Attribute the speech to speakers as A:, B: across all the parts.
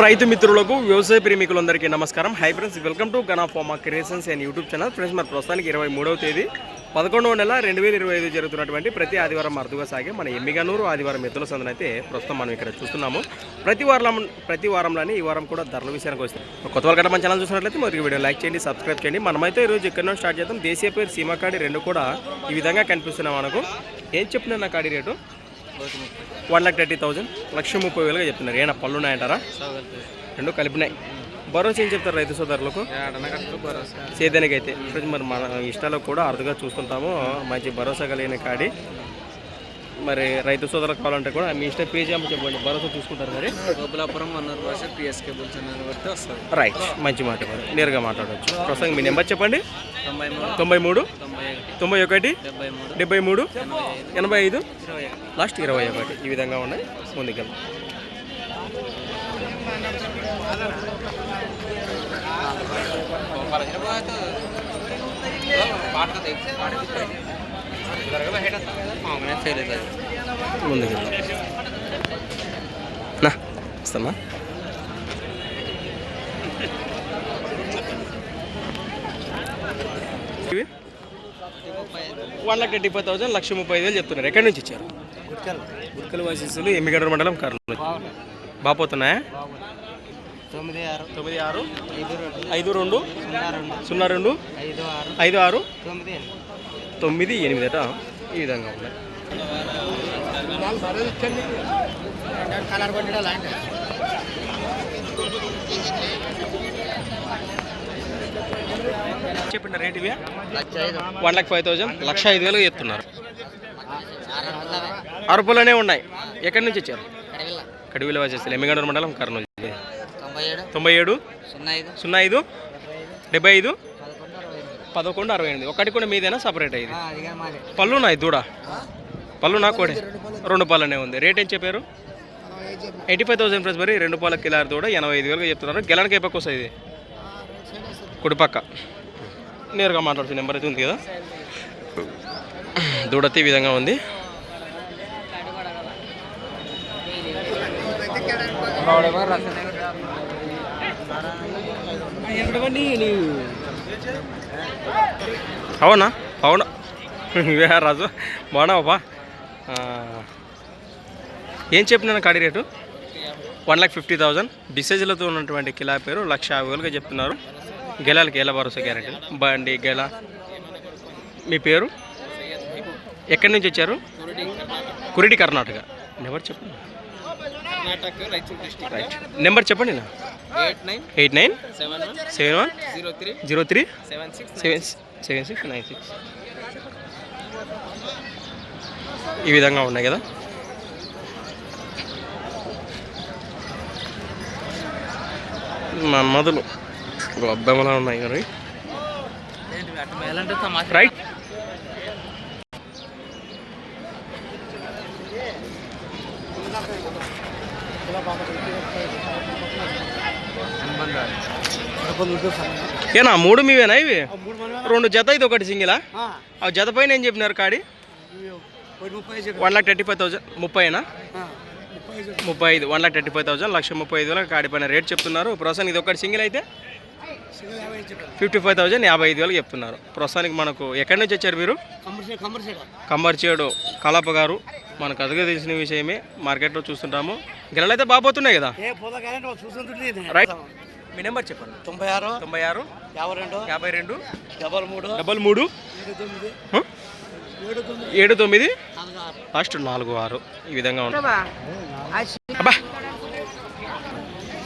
A: రైతు మిత్రులకు వ్యవసాయ ప్రేమికులందరికీ నమస్కారం. Hi friends welcome to Gana farmer creations and YouTube channel friends మరి ప్రస్తుతానికి ఇరవై మూడవ తేదీ. పదకొండవ నెల రెండు వేల ఇరవై ఐదు జరుగుతున్నటువంటి ప్రతి ఆదివారం అరుదుగా సాగే మన ఎమ్మిగనూరు ఆదివారం ఎద్దుల సందన అయితే ప్రస్తుతం మనం ఇక్కడ చూస్తున్నాము. ప్రతి వారం ప్రతి వారంలోనే ఈ వారం కూడా ధరల విషయానికి వస్తుంది కొత్త వాళ్ళ మన ఛానల్ చూసినట్లయితే మొదటి వీడియో లైక్ చేయండి సబ్స్క్రైబ్ చేయండి. మనమైతే ఈరోజు ఇక్కడ నుండి స్టార్ట్ చేద్దాం? దేశీయ పేరు సీమాకాడి రెండు కూడా ఈ విధంగా కనిపిస్తున్నాం మనకు. ఏం చెప్పిన నా కాడి rate? One lakh thirty thousand. లక్ష ముప్పై వేలుగా చెప్తున్నారు. ఏనా పళ్ళు ఉన్నాయంటారా రెండు కలిపినాయి. భరోసా ఏం చెప్తారు రైతు సోదరులకు? సేద్యానికి అయితే మరి మన ఇష్టాలకు కూడా అరుదుగా చూస్తుంటాము. మంచి భరోసా కలిగిన కాడి. మరి రైతు సోదరులకు కావాలంటే కూడా మీ ఇష్టం పే చేయమని చెప్పండి భరోసా చూసుకుంటారు మరి
B: గోపులాపురం అన్నారు భాష పిఎస్కే బట్టి వస్తుంది
A: రైట్ మంచి మాట మరి నేరుగా మాట్లాడవచ్చు ప్రస్తుతం మీ నెంబర్ చెప్పండి
B: తొంభై మూడు
A: తొంభై
B: ఒకటి డెబ్బై మూడు ఎనభై ఐదు
A: లాస్ట్ ఇరవై ఒకటి ఈ విధంగా ఉన్నాయి ముందుకెళ్దాం
B: ఫెయిల్ అవుతుంది
A: ముందుకెళ్దాం నా వస్తామా ఇవి? One lakh twenty five thousand లక్ష ముప్పై ఐదు వేలు చెప్తున్నారు. ఎక్కడి నుంచి ఇచ్చారు? గుర్కల వాసిస్తులు ఎమ్మిగడ్డ మండలం కర్నూలు. బాపోతున్నాయా
B: తొమ్మిది ఆరు.
A: తొమ్మిది ఆరు.
B: ఐదు రెండు. సున్నా రెండు.
A: సున్నా రెండు.
B: ఐదు ఆరు.
A: ఐదు ఆరు.
B: తొమ్మిది
A: తొమ్మిది ఎనిమిది అట ఈ విధంగా ఉన్నాయి చెప్పిన రేట్ ఇవి? వన్ లాక్ ఫైవ్ థౌసండ్ లక్ష ఐదు వేలు చెప్తున్నారు. అరుపులోనే ఉన్నాయి. ఎక్కడి నుంచి వచ్చారు? కడివిల వచ్చేసి ఎమ్మిగండూరు మండలం కర్నూలు.
B: తొంభై ఏడు
A: తొంభై ఏడు
B: సున్నా ఐదు
A: సున్నా ఐదు డెబ్బై ఐదు
B: పదకొండు అరవై ఎనిమిది.
A: ఒకటి కూడా మీదేనా? సపరేట్ అయింది
B: అదిగా మాది.
A: పళ్ళు ఉన్నాయి దూడ? పళ్ళు నా కోడే రెండు పళ్ళనే ఉంది. రేట్ ఏం చెప్పారు? ఎయిటీ ఫైవ్ థౌసండ్ ప్లస్ మరి రెండు పాల కిలార్ దూడ ఎనభై ఐదు వేలుగా చెప్తున్నారు. గెలనికి ఏ పక్క వస్తుంది ఇది? కుడిపక్క. నేరుగా మాట్లాడుతున్న నెంబర్ అయితే ఉంది కదా? దూడతే ఈ విధంగా ఉంది. అవునా? అవునా? ఇవే రాజు. బాగున్నావా? ఏం చెప్పినాను కాడి rate? One lakh fifty thousand. డిసేజ్లతో ఉన్నటువంటి కిలా పేరు లక్ష యాభై వేలుగా చెప్తున్నారు. గెలాలకి ఎలా భరోసా గ్యారెంటీ? బండి గెల. మీ పేరు? ఎక్కడి నుంచి వచ్చారు? కురిడి కర్ణాటక. నెంబర్ చెప్పండి
B: Karnataka Raichur district
A: right number చెప్పండి నా
B: eight nine
A: eight nine
B: seven one
A: seven one
B: zero three
A: zero three
B: seven six
A: seven seven six nine six ఈ విధంగా ఉన్నాయి కదా? మన్మదులు గొబ్బెమ్మలా ఉన్నాయి మరి
B: ఎలాంటి తమాషా
A: రైట్ ఏనా మూడు మీవేనా ఇవి? రెండు జత ఇది ఒకటి సింగిలా? ఆ. జత పైన ఏం చెప్పినారు కాడి? One lakh thirty five thousand. ముప్పైనా ముప్పై ఐదు one lakh thirty five thousand లక్ష ముప్పై ఐదు వేలకు కాడి పైన రేట్ చెప్తున్నారు. ప్రస్తుతానికి ఇది ఒకటి సింగిల్ అయితే? ఫిఫ్టీ ఫైవ్ థౌసండ్ యాభై ఐదు వేలకు చెప్తున్నారు. ప్రస్తుతానికి మనకు ఎక్కడి నుంచి వచ్చారు మీరు? కంబర్చేడు కలప గారు. మనకు అదుగా తెలిసిన విషయమే. మార్కెట్లో చూస్తుంటాము. గిన్నెలు అయితే బాగుపోతున్నాయి కదా. రైట్ మీ నెంబర్ చెప్పండి.
B: తొంభై ఆరు
A: తొంభై ఆరు
B: యాభై రెండు
A: యాభై రెండు
B: డబల్ మూడు
A: డబల్ మూడు
B: ఏడు తొమ్మిది తొమ్మిది నాలుగు ఆరు.
A: లాస్ట్ నాలుగు ఆరు ఈ విధంగా ఉంటుంది. అబ్బా!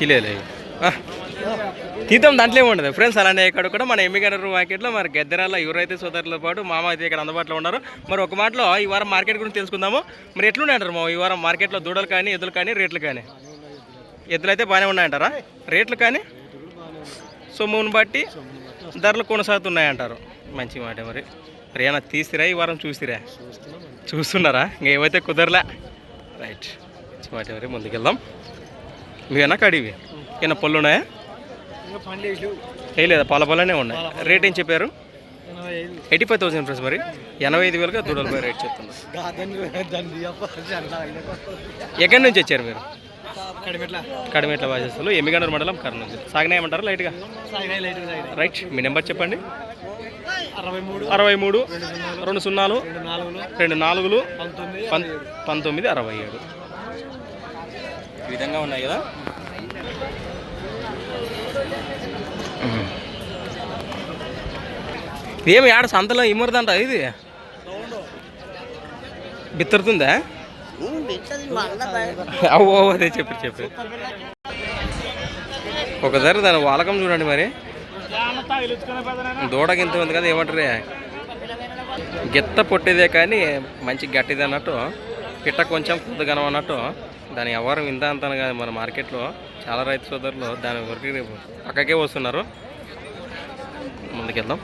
A: తెలియలే తీద్దాం దాంట్లో ఉండదు ఫ్రెండ్స్ అలానే ఇక్కడ కూడా మన ఎమ్మిగనరు మార్కెట్లో మరి గద్దెరాల ఎవరైతే సోదరులతో పాటు మామ అయితే ఇక్కడ అందుబాటులో ఉన్నారు మరి ఒక మాటలో ఈ వారం మార్కెట్ గురించి తెలుసుకుందాము. మరి ఎట్లున్నాయి అంటారు మా ఈ వారం మార్కెట్లో దూడలు కానీ ఎద్దులు కానీ రేట్లు కానీ? ఎద్దులు అయితే బాగానే ఉన్నాయంటారా? రేట్లు కానీ? సొమ్మును బట్టి ధరలు కొనసాగుతున్నాయంటారు. మంచి మాట మరి. మరి ఏమైనా తీసిరా ఈ వారం చూసిరా? చూస్తున్నారా? ఇంకా ఏవైతే కుదరలే. రైట్. మంచి మాట మరి ముందుకెళ్దాం. ఇవేనా కడివి? ఏమైనా పళ్ళు ఉన్నాయా? ఏ లేదా పాల పాలనే ఉన్నాయి. రేట్ ఏం చెప్పారు? ఎయిటీ ఫైవ్ థౌసండ్ ఫ్రెండ్స్ మరి. ఎనభై ఐదు వేలుగా దూడలపై రేట్ చెప్తున్నారు. ఎక్కడి నుంచి వచ్చారు మీరు?
B: కడిమెట్ల.
A: వాసేస్తులు ఎమ్మిగనూరు మండలం కర్నూలు సాగినాయమంటారా లైట్గా రైట్ మీ నెంబర్ చెప్పండి.
B: అరవై మూడు.
A: అరవై మూడు రెండు సున్నాలు
B: రెండు నాలుగులు. పంతొమ్మిది
A: అరవై ఏడు. ఈ విధంగా ఉన్నాయి కదా. ఏమి ఆడ సంతలో ఇమ్మరదంట ఇది? బిత్తరుతుందా? అవ్వ అదే చెప్పు చెప్పు. ఒకసారి దాని వాలకం చూడండి మరి. దూడకి ఇంత ఉంది కదా ఏమంటారు? గిత్త పొట్టిదే కానీ మంచి గట్టిది అన్నట్టు పిట్ట కొంచెం కొద్దిగా అన్నట్టు దాని ఎవరు ఇంత అంత కాదు మన మార్కెట్లో. చాలా రైతు సోదరులు దాని వరకు పక్కకే వస్తున్నారు ముందుకెళ్దాం.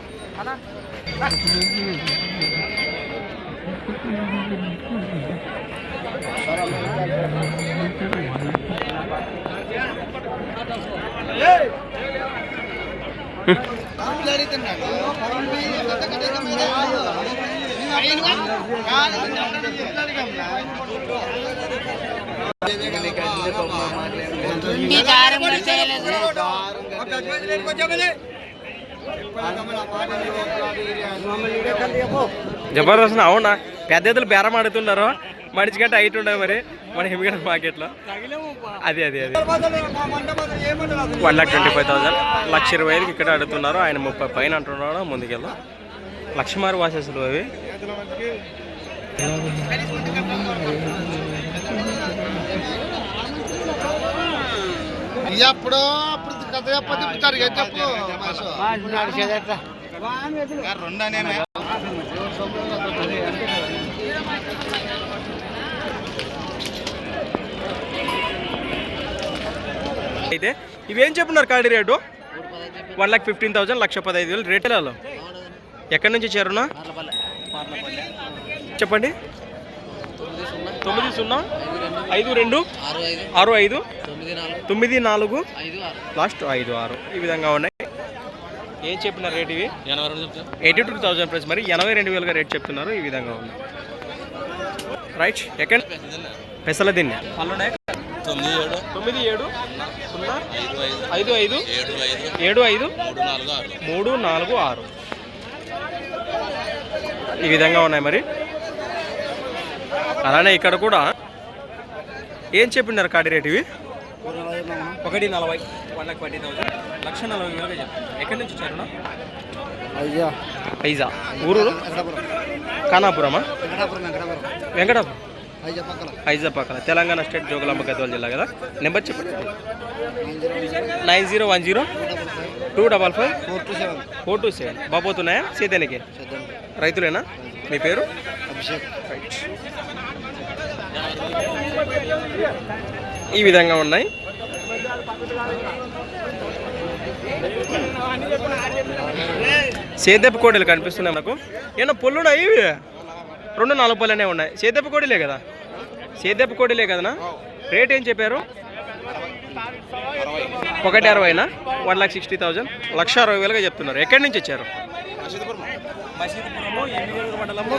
A: జబర్దస్త్ అవునా? పెద్ద ఎద్దులు బేరం ఆడుతున్నారు మడిచి గంట హైట్ ఉండవు మరి. మన హిమిగడ మార్కెట్లో అది అది అది. One lakh twenty five thousand. లక్ష ఇరవై ఐదుకి ఇక్కడ అడుగుతున్నారు ఆయన ముప్పై పైన అంటున్నాడు. ముందుకెళ్దాం లక్షమారు వాసేసులు అవి.
C: అప్పుడు అప్పుడు కథ చెప్పదు చెప్తారు కదా చెప్పు రెండనే
A: అయితే ఇవేం చెప్పున్నారు card rate? One lakh fifteen thousand లక్ష పదహైదు వేలు రేటులలో ఎక్కడి నుంచి చేరునా చెప్పండి. తొమ్మిది సున్నా ఐదు రెండు ఆరు ఐదు తొమ్మిది నాలుగు లాస్ట్ ఐదు ఆరు. ఈ విధంగా ఉన్నాయి. ఏం చెప్పినారు రేట్ ఇవి? Eighty two thousand price. మరి ఎనభై రెండు వేలుగా రేట్ చెప్తున్నారు. ఈ విధంగా ఉన్నాయి రైట్ ఎక్కడ పెసల దిన్నె. పళ్ళున్నాయి?
C: తొమ్మిది ఏడు.
A: తొమ్మిది ఏడు సున్నా
C: ఐదు ఐదు. ఏడు ఐదు. మూడు నాలుగు ఆరు.
A: ఈ విధంగా ఉన్నాయి మరి. అలానే ఇక్కడ కూడా ఏం చెప్పినారు కాడి రేట్ ఇవి? ఒకటి నలభై వన్ లాక్ ట్వంటీ థౌసండ్. లక్ష నలభై వేలుగా చెప్తున్నారు ఎక్కడి నుంచి వచ్చారు?
B: అయ్యా.
A: ఐజా. ఊరు కానాపురమా
B: వెంకటాపురం
A: ఐజా పక్కన. తెలంగాణ స్టేట్ జోగులాంబ గద్వాల జిల్లా కదా? నెంబర్ చెప్పండి. Nine zero one zero two double five
B: four two seven.
A: Four two seven బాబోతున్నాయా సీతానికి రైతులేనా? మీ పేరు?
B: అభిషేక్.
A: ఈ విధంగా ఉన్నాయి. సేదెప్ప కోడలు కనిపిస్తున్నాయి నాకు ఏమన్నా పొల్లు ఉన్నాయి? ఇవి రెండు నాలుగు పళ్ళనే ఉన్నాయి. సేదెప్ప కోడిలే కదా? సేదెప్ప కోడిలే కదనా? రేట్ ఏం చెప్పారు? ఒకటి అరవైనా? One lakh sixty thousand? లక్ష అరవై వేలుగా చెప్తున్నారు. ఎక్కడి నుంచి వచ్చారు?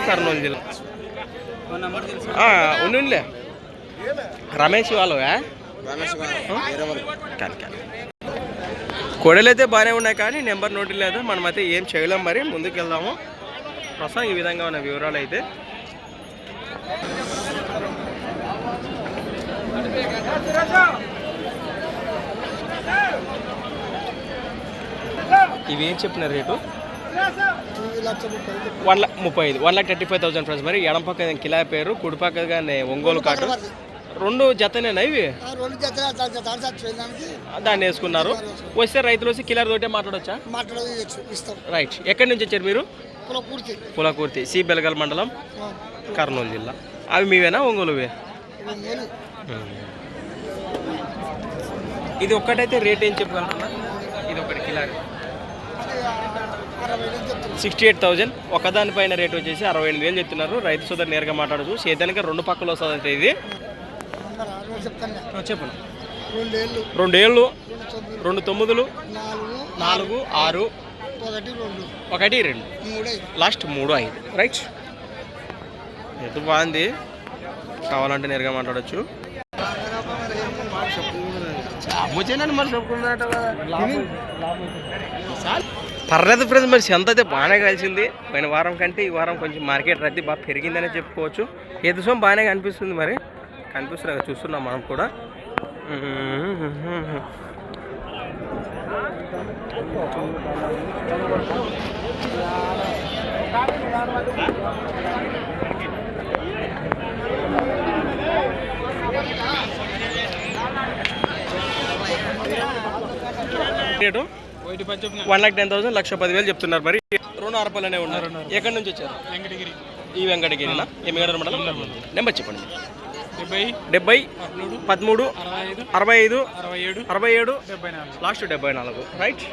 A: కర్నూలు జిల్లా ఉండిలే రమేష్ కాదు కోడలు అయితే బాగానే ఉన్నాయి కానీ నెంబర్ నోటి లేదు. మనమైతే ఏం చేయలేం మరి. ముందుకు వెళ్దాము ప్రస్తుతం ఈ విధంగా ఉన్న వివరాలు అయితే ఇవి ఏం చెప్పిన రేటు? వన్ లాక్ ముప్పై ఐదు. One lakh thirty five thousand friends మరి. ఎడం పక్క కిలా పేరు కుడి పక్క కానీ ఒంగోలు కాటు రెండు జతనేనా ఇవి?
B: రెండు జతలు
A: దాన్ని వేసుకున్నారు. వస్తే రైతులు వచ్చి కిలర్ తోటే మాట్లాడొచ్చా?
B: ఇస్తాం.
A: రైట్. ఎక్కడి నుంచి వచ్చారు మీరు? పులకూర్తి. సి బెలగల్ మండలం కర్నూలు జిల్లా. అవి మీవేనా ఒంగోలువే? ఇది ఒక్కటైతే రేట్ ఏం చెప్పగలరా ఇది ఒకటి Kilar. Sixty eight thousand. ఒకదానిపైన rate వచ్చేసి అరవై ఎనిమిది వేలు చెప్తున్నారు. రైతు సోదరు నేరుగా మాట్లాడదు సేదానికి రెండు పక్కలు వస్తుందంటే ఇది
B: నెంబర్ ఆరు వేలు చెప్తాను
A: చెప్పండి.
B: రెండేళ్ళు.
A: రెండేళ్ళు
B: రెండు తొమ్మిది.
A: రెండు తొమ్మిదిలు
B: నాలుగు
A: ఆరు
B: ఒకటి రెండు.
A: లాస్ట్ మూడు ఐదు. రైట్. ఎటు బాగుంది? కావాలంటే నేరుగా మాట్లాడచ్చు. అమ్ముచేనని మరి. చెప్పుకున్నట్టు పర్లేదు ఫ్రెండ్స్ మరి ఎంత అయితే బాగానే కలిసింది. పోయిన వారం కంటే ఈ వారం కొంచెం మార్కెట్ రద్దీ బాగా పెరిగిందనే చెప్పుకోవచ్చు. ఎదుసం బాగానే కనిపిస్తుంది మరి. కనిపిస్తుంది కదా, చూస్తున్నాం మనం కూడా. Rate? One lakh ten thousand లక్ష పదివేలు చెప్తున్నారు మరి. రెండు అరపలనే ఉన్నారు. ఎక్కడి నుంచి వచ్చారు?
D: వెంకటగిరి.
A: ఈ వెంకటగిరినా? ఎమ్మిగడ మండలం. నెంబర్ చెప్పండి.
D: డెబ్బై
A: పదమూడు
D: అరవై ఐదు
A: అరవై
D: ఏడు
A: లాస్ట్ డెబ్బై నాలుగు రైట్?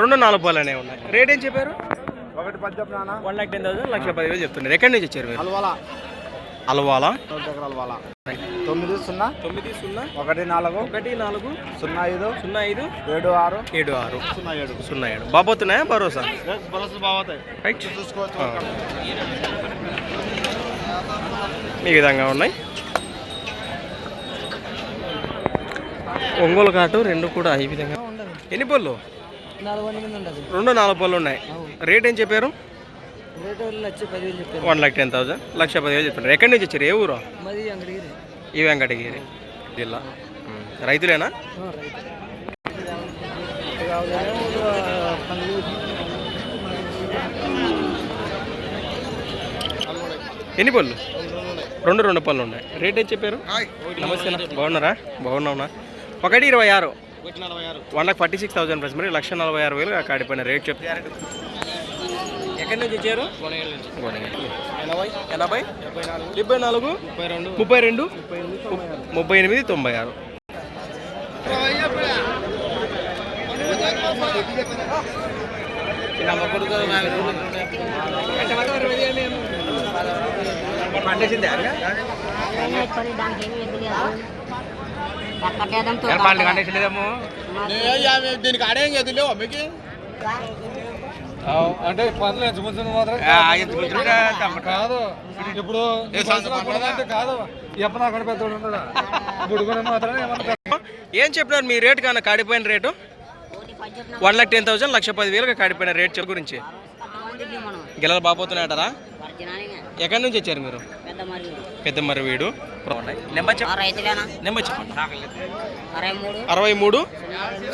A: రెండు నాలుగు పాలనే ఉన్నాయి. రేట్ ఏం చెప్పారు?
C: ఒకటి పది చెప్పు నాన్న.
A: వన్ లాక్ టెన్ థౌసండ్ లక్ష పదివేలు చెప్తున్నారు. ఎక్కడి నుంచి వచ్చారు మీరు?
C: అలవాల.
A: అలవాలా.
C: నూట దగ్గర అలవాల. తొమ్మిది సున్నా.
A: తొమ్మిది సున్నా.
C: ఒకటి నాలుగు.
A: ఒకటి నాలుగు.
C: సున్నా ఐదు.
A: సున్నా ఐదు.
C: ఏడు ఆరు.
A: ఏడు ఆరు.
C: సున్నా ఏడు.
A: సున్నా ఏడు. బాబోతున్నాయా భరోసా?
C: భరోసా బాగుతాయి
A: రైట్
C: చూసుకోవచ్చు.
A: ఈ విధంగా ఉన్నాయి. ఒంగోలు కాటు రెండు కూడా ఈ విధంగా. ఎన్ని పళ్ళు రెండు నాలుగు పళ్ళు ఉన్నాయి. రేట్ ఏం చెప్పారు? One lakh ten thousand. లక్ష పదివేలు చెప్పారు. ఎక్కడి నుంచి వచ్చారు? ఏ ఊరు? ఈ వెంకటగిరి. జిల్లా. రైతులేనా? ఎన్ని పళ్ళు? రెండు రెండు పళ్ళు ఉన్నాయి. రేట్ ఏం చెప్పారు? నమస్తే. బాగున్నారా? బాగున్నావునా? ఒకటి ఇరవై ఆరు. One lakh forty six thousand plus మరి లక్ష నలభై ఆరు వేలు కాడిపోయిన రేట్ చెప్తారు ఎక్కడి నుంచి వచ్చారు. ఎనభై. ఎనభై? డెబ్బై నాలుగు. ముప్పై రెండు. ముప్పై ఎనిమిది తొంభై ఆరు.
E: పడి దానికి
C: ఆడేం చదిలేవు అమ్మకి
D: అంటే పనులు ఎంచుకుంటున్న మాత్రం కాదు. ఇప్పుడు అంటే కాదు. ఎప్పుడు అక్కడ పెద్దోడు బుడుగున మాత్రం ఏమన్నా
A: ఏం చెప్పినారు? మీ రేట్ కానీ కాడిపోయిన rate? One lakh ten thousand లక్ష పది వేలుగా కాడిపోయిన రేట్ చెప్పు గురించి. గిల్లలు బాగుతున్నాయంటారా
E: వర్జనాలిగా
A: ఎక్కడి నుంచి వచ్చారు మీరు?
E: పెద్ద
A: మరి వీడు నెంబర్ చెప్పండి
E: అరవై మూడు.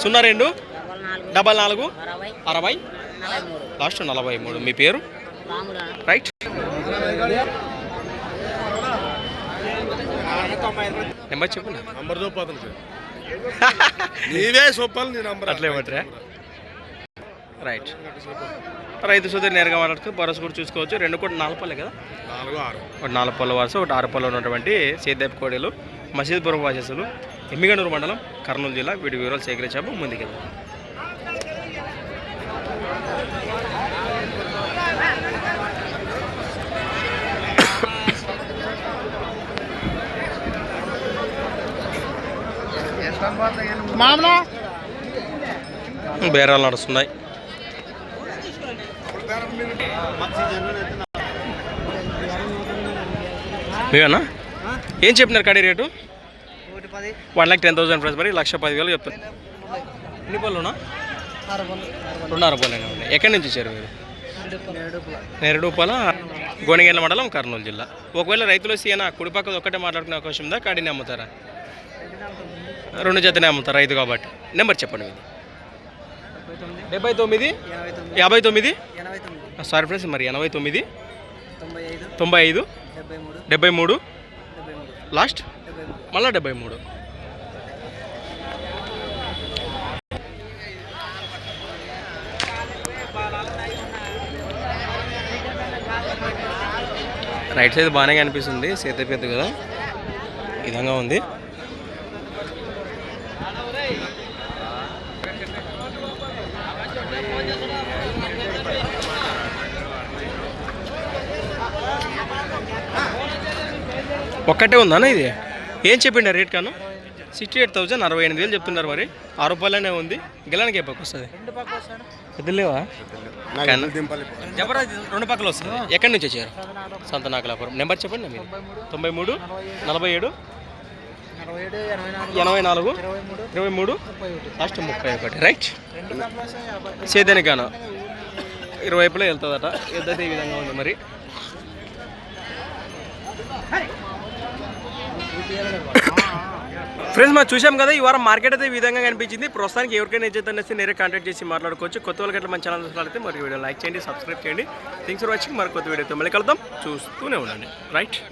A: సున్నా రెండు.
E: డబల్ నాలుగు. అరవై.
A: లాస్ట్ నలభై మూడు. మీ పేరు? రైట్. నెంబర్ చెప్పు
C: నంబర్ సార్ నీవే సొప్పలు నీ నంబర్.
A: అట్లే పట్టరా రైట్. రైతు సోదరి నేరుగా మాట్లాడుతూ భరోసా కూడా చూసుకోవచ్చు. రెండు కూడా నాలుగు పల్లె కదా?
C: నాలుగు ఆరు.
A: ఒకటి నాలుగు పళ్ళ వరుస ఒకటి ఆరు పళ్ళు ఉన్నటువంటి సేద్యపు కోడెలు మసీద్పురం వాసస్సులు ఎమ్మిగనూరు మండలం కర్నూలు జిల్లా. వీటి వివరాలు సేకరించాము. ముందుకెళ్దాం. బేరాలు నడుస్తున్నాయి. మీవేనా ఏం చెప్పినారు కడి rate? One lakh ten thousand price మరి లక్ష పదివేలు చెప్తాను ఎన్ని పళ్ళు రెండున్నర పళ్ళు ఉన్నాయి ఎక్కడి నుంచి వచ్చారు మీరు? నెరడుపాల. గోనెగేళ్ళ మండలం కర్నూలు జిల్లా. ఒకవేళ రైతులు సీనా కుడి ఒక్కటే మాట్లాడుకునే అవకాశం ఉందా? కాడిని అమ్ముతారా? రెండు జతనే అమ్ముతారు రైతు కాబట్టి. నెంబర్ చెప్పండి మీది. డెబ్బై తొమ్మిది? యాభై తొమ్మిది? సారీ ఫ్రెండ్స్ మరి ఎనభై తొమ్మిది
B: తొంభై ఐదు డెబ్బై మూడు
A: లాస్ట్? మళ్ళా డెబ్బై మూడు. రైట్ సైడ్ బాగానే కనిపిస్తుంది సేత పెద్ద కదా. విధంగా ఉంది. ఒక్కటే ఉందా ఇది? ఏం చెప్పిండ రేట్ కాను? సిక్స్టీ ఎయిట్ థౌసండ్ అరవై ఎనిమిది వేలు చెప్తున్నారు మరి. ఆరు రూపాయలనే ఉంది. గెలానికి ఏ పక్క వస్తుంది? పెద్దలేవా జబరాజ్ రెండు పక్కల వస్తుంది. ఎక్కడి నుంచి వచ్చారు? సంత నాకలాపురం నెంబర్ చెప్పండి మీరు. తొంభై మూడు నలభై ఏడు
B: ఎనభై నాలుగు ఇరవై మూడు
A: లాస్ట్ ముప్పై ఒకటి. రైట్. సేదనికాను ఇరువైపులో వెళ్తుందట. ఎద్దైతే ఈ విధంగా ఉంది మరి? ఫ్రెండ్స్ మనం చూసాం కదా ఈ వారం మార్కెట్ అయితే ఈ విధంగా కనిపించింది. ప్రస్తుతానికి ఎవరికైనా ఇచ్చేది అనేసి నేరే కాంటాక్ట్ చేసి మాట్లాడుకోవచ్చు. కొత్త వాళ్ళకి అట్లా మన ఛానల్ చూసినట్లయితే మరి వీడియో లైక్ చేయండి సబ్స్క్రైబ్ చేయండి. థింగ్స్ ఫర్ వాచింగ్ మరి కొత్త వీడియోతో మళ్ళీ కలుద్దాం. చూస్తూనే ఉండండి. రైట్